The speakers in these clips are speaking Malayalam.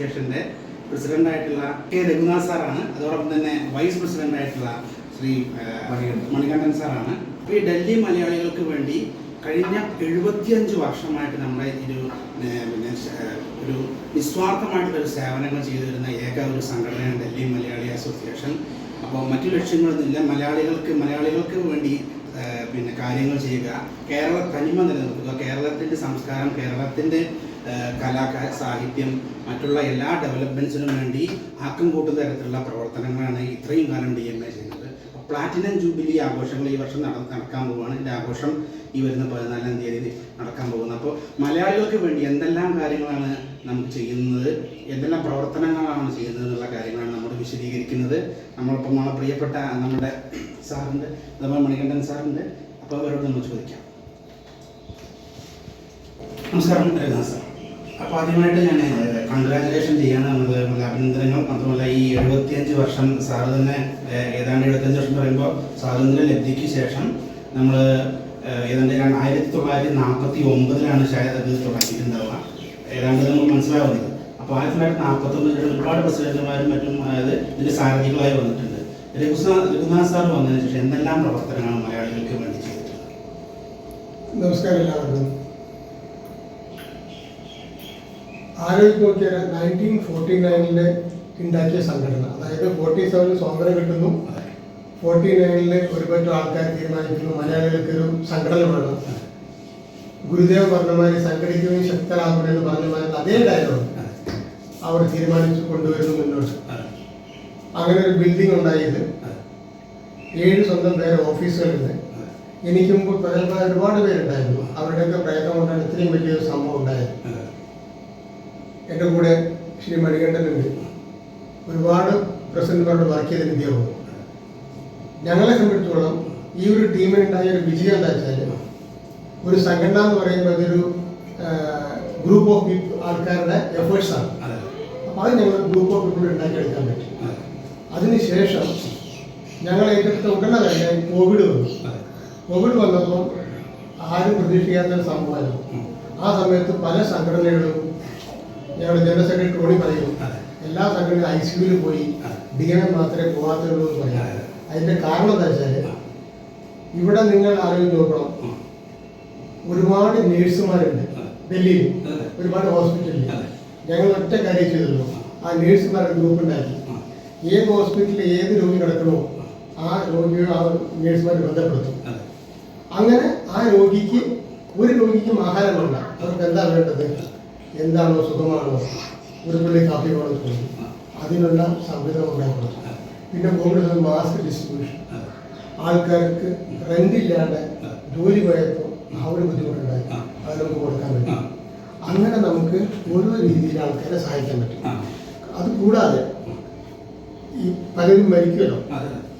അസോസിയേഷന്റെ പ്രസിഡന്റ് ആയിട്ടുള്ള കെ രഘുനാഥ് സാറാണ്. അതോടൊപ്പം തന്നെ വൈസ് പ്രസിഡന്റ് ആയിട്ടുള്ള ശ്രീ മണികണ്ഠൻ. സാറാണ്. അപ്പോൾ ഈ ഡൽഹി മലയാളികൾക്ക് വേണ്ടി കഴിഞ്ഞ എഴുപത്തിയഞ്ച് വർഷമായിട്ട് നമ്മുടെ ഒരു പിന്നെ ഒരു നിസ്വാർത്ഥമായിട്ടുള്ള ഒരു സേവനങ്ങൾ ചെയ്തു വരുന്ന ഏക ഒരു സംഘടനയാണ് ഡൽഹി മലയാളി അസോസിയേഷൻ. അപ്പോൾ മറ്റു ലക്ഷ്യങ്ങളൊന്നുമില്ല. മലയാളികൾക്ക് മലയാളികൾക്ക് വേണ്ടി പിന്നെ കാര്യങ്ങൾ ചെയ്യുക. കേരള തനിമ നിലനിർത്തുക. കേരളത്തിന്റെ സംസ്കാരം കേരളത്തിന്റെ കല സാഹിത്യം മറ്റുള്ള എല്ലാ ഡെവലപ്മെന്റ്സിനും വേണ്ടി ആക്കം കൂട്ടുന്ന തരത്തിലുള്ള പ്രവർത്തനങ്ങളാണ് ഇത്രയും കാലം ഡി എം എ ചെയ്യുന്നത് പ്ലാറ്റിനം ജൂബിലി ആഘോഷങ്ങൾ ഈ വർഷം നട നടക്കാൻ പോവുകയാണ്. ഇതിന്റെ ആഘോഷം ഈ വരുന്ന പതിനാലാം തീയതി നടക്കാൻ പോകുന്നത് അപ്പോൾ മലയാളികൾക്ക് വേണ്ടി എന്തെല്ലാം കാര്യങ്ങളാണ് നമുക്ക് ചെയ്യുന്നത്? എന്തെല്ലാം പ്രവർത്തനങ്ങളാണ് ചെയ്യുന്നത് എന്നുള്ള കാര്യങ്ങളാണ് നമ്മൾ വിശദീകരിക്കുന്നത്. നമ്മളിപ്പോൾ നമ്മളെ പ്രിയപ്പെട്ട നമ്മുടെ സാറുണ്ട് നമ്മുടെ മണികണ്ഠൻ സാറുണ്ട്. അപ്പോൾ അവരോട് നമ്മൾ ചോദിക്കാം. നമസ്കാരം. സാർ. അപ്പോൾ ആദ്യമായിട്ട് ഞാൻ കൺഗ്രാജുലേഷൻ ചെയ്യാണ് അതുപോലെ അഭിനന്ദനങ്ങൾ. മാത്രമല്ല ഈ എഴുപത്തിയഞ്ച് വർഷം സാറ് തന്നെ ഏതാണ്ട് എഴുപത്തിയഞ്ച് വർഷം പറയുമ്പോൾ സ്വാതന്ത്ര്യ ലബ്ധിക്ക് ശേഷം നമ്മൾ ഏതാണ്ട് ആയിരത്തി തൊള്ളായിരത്തി നാൽപ്പത്തി ഒമ്പതിലാണ് ശാരദ തുടങ്ങിയിട്ടുണ്ടാവുക. ഏതാണ്ട് നമുക്ക് മനസ്സിലാവുന്നത്. അപ്പോൾ ആയിരത്തി തൊള്ളായിരത്തി നാൽപ്പത്തി ഒമ്പതിൽ ഒരുപാട് പ്രസിഡന്റുമാരും മറ്റും അതായത് ഇതിന്റെ സാരഥികളായി വന്നിട്ടുണ്ട്. രഘുനാഥ് രഘുനാഥ് സാർ വന്നതിന് ശേഷം എന്തെല്ലാം പ്രവർത്തനങ്ങളാണ് മലയാളികൾക്ക് വേണ്ടി ചെയ്തിട്ടുള്ളത്? നമസ്കാരം എല്ലാവർക്കും. ആരോഗ്യ നോക്കിയാൽ നയന്റീൻ ഫോർട്ടി നയനിൽ ഉണ്ടാക്കിയ സംഘടന. അതായത് ഫോർട്ടി സെവനിൽ സ്വാതന്ത്ര്യം കിട്ടുന്നു. ഫോർട്ടി നയനിൽ ഒരുപാട് ആൾക്കാർ തീരുമാനിക്കുന്നു. മലയാളികൾക്ക് ഒരു സംഘടന വേണം. ഗുരുദേവ് പറഞ്ഞമാരെ സംഘടിക്കുകയും ശക്തരാകുമെന്ന് പറഞ്ഞ അതേ ഡയലോഗ് അവർ തീരുമാനിച്ചു കൊണ്ടുവരുന്നു മുന്നോട്ട്. അങ്ങനെ ഒരു ബിൽഡിംഗ് ഉണ്ടായത്. ഏഴ് സ്വന്തം പേര് ഓഫീസുകളുണ്ട് എനിക്ക് മുമ്പ് പ്രഗത്ഭരായ ഒരുപാട് പേരുണ്ടായിരുന്നു. അവരുടെയൊക്കെ പ്രയത്നം കൊണ്ടാണ് ഇത്രയും വലിയൊരു സംഭവം ഉണ്ടായത്. എന്റെ കൂടെ ശ്രീ മണികണ്ഠനുണ്ട്. ഒരുപാട് പ്രസിഡന്റുമാരോട് വർക്ക് ചെയ്ത വിദ്യാഭ്യാസം ഞങ്ങളെ സംബന്ധിച്ചോളം ഈ ഒരു ടീമിനുണ്ടായ ഒരു വിജയം എന്താ വെച്ചാൽ ഒരു സംഘടന എന്ന് പറയുമ്പോൾ അതൊരു ഗ്രൂപ്പ് ഓഫ് പീപ്പിൾ ആൾക്കാരുടെ എഫേർട്സാണ് അപ്പോൾ അത്. ഞങ്ങൾ ഗ്രൂപ്പ് ഓഫ് പീപ്പിൾ ഉണ്ടാക്കിയെടുക്കാൻ പറ്റും. അതെ. അതിനുശേഷം ഞങ്ങൾ ഏറ്റെടുത്ത ഉടനെ തന്നെ കോവിഡ് വന്നു. കോവിഡ് വന്നപ്പോൾ ആരും പ്രതീക്ഷിക്കാത്ത ഒരു സംഭവമായിരുന്നു. ആ സമയത്ത് പല സംഘടനകളും ഞങ്ങളുടെ ജനറൽ സെക്രട്ടറി ടോണി പറയും. എല്ലാ സെക്രട്ടറി ഐ സി യുവിൽ പോയി. ഡി എം എ മാത്രമേ പോകാത്തുള്ളൂ എന്ന് പറയാം അതെ. അതിന്റെ കാരണം എന്താ വെച്ചാൽ ഇവിടെ നിങ്ങൾ ആരോഗ്യം നോക്കണം. ഒരുപാട് നേഴ്സുമാരുണ്ട്. ഡൽഹിയിൽ. ഒരുപാട് ഹോസ്പിറ്റലിൽ. ഞങ്ങൾ ഒറ്റ കാര്യം ചെയ്തല്ലോ ആ നേഴ്സുമാരുടെ ഗ്രൂപ്പ് ഉണ്ടാക്കി. ഏത് ഹോസ്പിറ്റലിൽ ഏത് രോഗി കിടക്കണോ ആ രോഗിയെ ആ നേഴ്സുമാരെ ബന്ധപ്പെടുത്തും. അങ്ങനെ ആ രോഗിക്ക് ഒരു രോഗിക്കും ആഹാരം വേണ്ട അവർക്ക് എന്താ വേണ്ടത് എന്താണോ സുഖമാണോ ഒരു തുള്ളി കാപ്പി ചോദിക്കും അതിനുള്ള സംവിധാനം ഉണ്ടാക്കണം പിന്നെ കോവിഡ് മാസ്ക് ഡിസ്ട്രിബ്യൂഷൻ. ആൾക്കാർക്ക് റെന്റ് ഇല്ലാണ്ട്. ജോലി പോയപ്പോൾ ആ ഒരു ബുദ്ധിമുട്ടുണ്ടായി. അത് നമുക്ക് കൊടുക്കാൻ. പറ്റും അങ്ങനെ നമുക്ക് ഓരോ രീതിയിൽ ആൾക്കാരെ സഹായിക്കാൻ പറ്റും. അത് കൂടാതെ ഈ പലരും മരിക്കുമല്ലോ.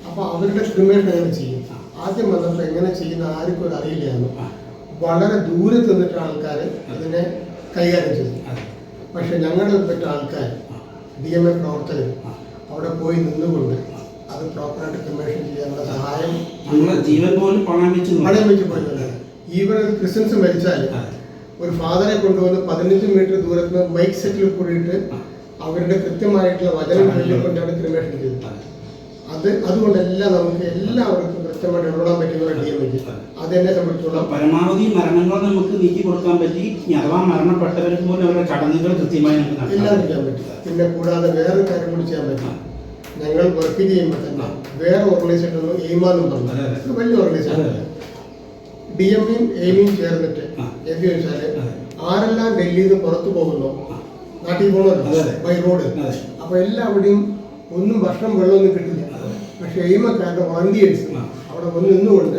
അപ്പൊ അവരുടെ ക്രിമേഷൻ എങ്ങനെ ചെയ്യും ആദ്യം വന്നപ്പോൾ എങ്ങനെ ചെയ്യുന്ന ആർക്കും അറിയില്ലായിരുന്നു വളരെ ദൂരെ നിന്നിട്ട് ആൾക്കാർ ഇതിനെ കൈകാര്യം ചെയ്തു. പക്ഷെ ഞങ്ങളുടെ പറ്റ ആൾക്കാർ ഡി എം എ പ്രവർത്തകർ അവിടെ പോയി നിന്നുകൊണ്ട് അത് പ്രോപ്പറായിട്ട് കമ്മീഷൻ ചെയ്യാനുള്ള സഹായം ജീവൻ പോലും പണയം വെച്ച് പോയിട്ടുണ്ട് ഈവൻ ഒരു ക്രിസ്ത്യൻസ് മരിച്ചാൽ ഒരു ഫാദറെ കൊണ്ടുവന്ന് പതിനഞ്ച് മീറ്റർ ദൂരത്ത് നിന്ന് മൈക്ക് സെറ്റിൽ കൂടിയിട്ട് അവരുടെ കൃത്യമായിട്ടുള്ള വചനം ചൊല്ലിക്കൊണ്ടാണ് ക്രിമേഷൻ ചെയ്തത്. അതെ. അത് അതുകൊണ്ടെല്ലാം നമുക്ക് എല്ലാവർക്കും കൃത്യമായിട്ട് ഇടപെടാൻ പറ്റുന്ന ഡി എം അതെന്നെ അത് എന്നെ സംബന്ധിച്ചോളം പരമാവധി മരണങ്ങൾ നമുക്ക് നീക്കി കൊടുക്കാൻ പറ്റി. അഥവാ മരണപ്പെട്ടവർക്ക് പോലും അവരുടെ ചടങ്ങുകൾ കൃത്യമായി നമുക്ക് എല്ലാം ചെയ്യാൻ പറ്റും. പിന്നെ കൂടാതെ വേറൊരു കാര്യം കൂടി ചെയ്യാൻ പറ്റും. ഞങ്ങൾ വർക്ക് ചെയ്യുമ്പോൾ തന്നെ വേറെ ഓർഗനൈസേഷൻ എയിമാന്നും പറഞ്ഞു വലിയ ഓർഗനൈസേഷൻ ഡി എം എമ്മിയും എയിമിയും ചേർന്നിട്ട് എന്ത് ചോദിച്ചാൽ ആരെല്ലാം ഡൽഹിയിൽ നിന്ന് പുറത്തു പോകുന്നു. നാട്ടിൽ പോകുന്നു ബൈ റോഡ്. അപ്പൊ എല്ലാവിടെയും ഒന്നും ഭക്ഷണം വെള്ളമൊന്നും കിട്ടില്ല എയിമക്കാരുടെ വളണ്ടിയേഴ്സ്. അവിടെ വന്ന് നിന്നുകൊണ്ട്.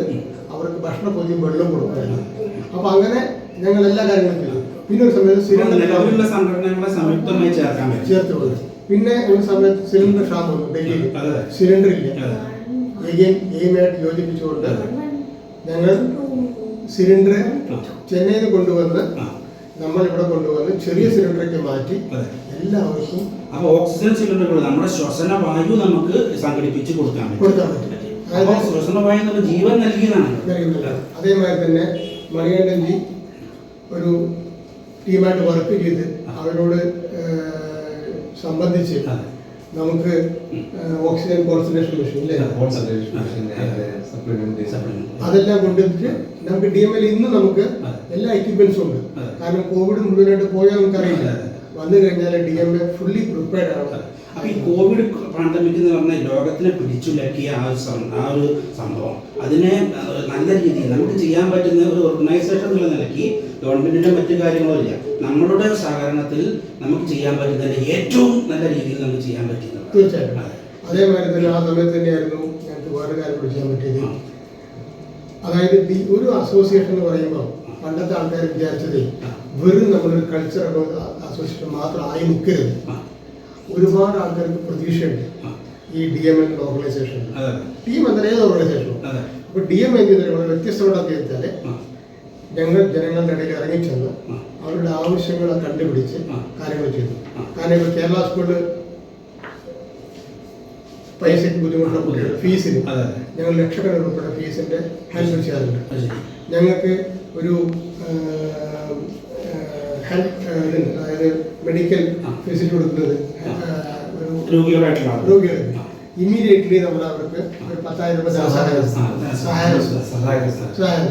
അവർക്ക് ഭക്ഷണ പൊതിയും വെള്ളം കൊടുക്കുന്നു അപ്പൊ അങ്ങനെ ഞങ്ങൾ എല്ലാ കാര്യങ്ങളും ചെയ്തു പിന്നെ ഒരു സമയത്ത് സിലിണ്ടർ നിലവിലുള്ള സംഘടനകളെ സംയുക്തമായി ചേർക്കാൻ ചേർത്ത് വന്നു പിന്നെ ഒരു സമയത്ത് സിലിണ്ടർ ക്ഷാമം വന്നു ഡൽഹിയിൽ. സിലിണ്ടർ ഇല്ല. എഗെയിൻ എയിമായിട്ട് യോജിപ്പിച്ചുകൊണ്ട്. ഞങ്ങൾ സിലിണ്ടർ. ചെന്നൈയിൽ കൊണ്ടുവന്ന്. നമ്മൾ ഇവിടെ കൊണ്ടുവന്ന് ചെറിയ സിലിണ്ടറൊക്കെ മാറ്റി. എല്ലാവർക്കും അപ്പൊ ഓക്സിജൻ സിലിണ്ടറുകൾ നമ്മുടെ ശ്വസന വായു നമുക്ക് സംഘടിപ്പിച്ച് കൊടുക്കാൻ കൊടുക്കാൻ പറ്റും. ശ്വസന വായു നമുക്ക് ജീവൻ നൽകിയതാണ്. അതേമാതിരി തന്നെ മണികണ്ഠൻജി ഒരു ടീമായിട്ട് വർക്ക് ചെയ്ത് അവരോട് സംബന്ധിച്ച്. നമുക്ക് ഓക്സിജൻ കോൺസെൻട്രേഷൻ മെഷീൻ ഇല്ലേ? കോൺസെൻട്രേഷൻ സപ്ലിമെന്റ് അതെല്ലാം കൊണ്ടുവന്നിട്ട് നമുക്ക് ഡി എം എൽ ഇന്ന് നമുക്ക് എല്ലാ എക്യുപ്മെന്റ്സും ഉണ്ട്. കാരണം കോവിഡ് മുഴുവനായിട്ട് പോയാൽ നമുക്കറിയില്ല. വന്നു കഴിഞ്ഞാൽ D M A fully prepared ആണ്. അപ്പൊ ഈ കോവിഡ് പാൻഡമിക് എന്ന് പറഞ്ഞ ലോകത്തിനെ പിടിച്ചുലക്കിയ ആ ഒരു ആ ഒരു സംഭവം. അതിനെ നല്ല രീതിയിൽ നമുക്ക് ചെയ്യാൻ പറ്റുന്ന ഒരു ഓർഗനൈസേഷൻ എന്നുള്ള നിലയ്ക്ക് ഗവൺമെന്റിന്റെ മറ്റു കാര്യങ്ങളോ ഇല്ല. നമ്മളുടെ സഹകരണത്തിൽ നമുക്ക് ചെയ്യാൻ പറ്റുന്നതിന്റെ ഏറ്റവും നല്ല രീതിയിൽ നമുക്ക് ചെയ്യാൻ പറ്റുന്നത് തീർച്ചയായിട്ടും. അതെ. അതേമാതിരി തന്നെ ആ സമയത്ത് തന്നെയായിരുന്നു ഞങ്ങൾക്ക് വേറെ കാര്യം പിടിക്കാൻ പറ്റിയത്. അതായത് ഒരു അസോസിയേഷൻ എന്ന് പറയുമ്പോൾ പണ്ടത്തെ ആൾക്കാർ വിചാരിച്ചത് വെറും നമ്മളൊരു കൾച്ചർ അസോസിയേഷൻ മാത്രം ആയി നിൽക്കരുത്. ഒരുപാട് ആൾക്കാർക്ക് പ്രതീക്ഷയുണ്ട്. ഈ D M N organisation team എന്ന ഏത് ഓർഗനൈസേഷനും അപ്പൊ ഡി എം എൻ വളരെ വ്യത്യസ്തമായിട്ട് വെച്ചാൽ ഞങ്ങൾ ജനങ്ങളുടെ ഇടയിൽ ഇറങ്ങിച്ചെന്ന് അവരുടെ ആവശ്യങ്ങൾ കണ്ടുപിടിച്ച് കാര്യങ്ങൾ ചെയ്തു. കാരണം ഇപ്പൊ കേരള സ്കൂളിൽ പൈസയ്ക്ക് ബുദ്ധിമുട്ടുള്ള കുട്ടികളുടെ ഫീസിന് ഞങ്ങൾ ലക്ഷക്കണക്കിന് രൂപയുടെ ഫീസിന്റെ ഹെൽപ്പ് ചെയ്യാറുണ്ട്. ഞങ്ങൾക്ക് ഒരു ഹെൽപ്പ് അതായത് മെഡിക്കൽ. ഫെസിലിറ്റി കൊടുക്കുന്നത് രോഗികളായിട്ടുള്ള ആ. ഇമ്മീഡിയറ്റ്ലി നമ്മൾ അവർക്ക് ഒരു പത്തായിരം രൂപ ധനസഹായം സഹായം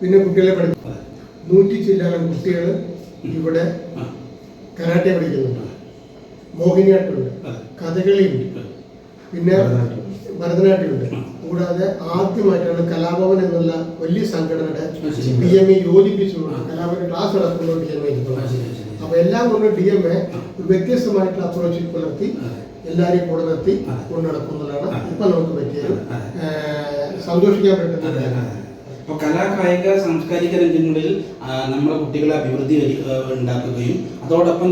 പിന്നെ കുട്ടികളെ പഠിപ്പിക്കും. അതെ. നൂറ്റി ചില്ലാനം കുട്ടികൾ ഇവിടെ കരാട്ടെ പഠിക്കുന്നുണ്ട്. മോഹിനിയാട്ടമുണ്ട്. കഥകളിയുണ്ട്. പിന്നെ ഭരതനാട്യമുണ്ട്. കൂടാതെ ആദ്യമായിട്ടാണ് കലാഭവൻ എന്നുള്ള വലിയ സംഘടനയുടെ. ഡി എം എ യോജിപ്പിച്ചുകൊണ്ട് കലാഭവൻ ക്ലാസ് നടത്തുന്ന ഡി എം എ. അപ്പൊ എല്ലാം കൊണ്ട് ഡി എം എ വ്യത്യസ്തമായിട്ടുള്ള അപ്രോച്ചിൽ പുലർത്തി അതെ. എല്ലാരെയും കൂടെ നിർത്തി. കൊണ്ടു നടക്കുന്നതാണ്. ഇപ്പൊ നമുക്ക് പറ്റിയത്. ഏഹ്, സന്തോഷിക്കാൻ പറ്റുന്ന അതെ. അപ്പൊ കലാ കായിക സാംസ്കാരിക രംഗങ്ങളിൽ നമ്മുടെ കുട്ടികളെ അഭിവൃദ്ധി ഉണ്ടാക്കുകയും അതോടൊപ്പം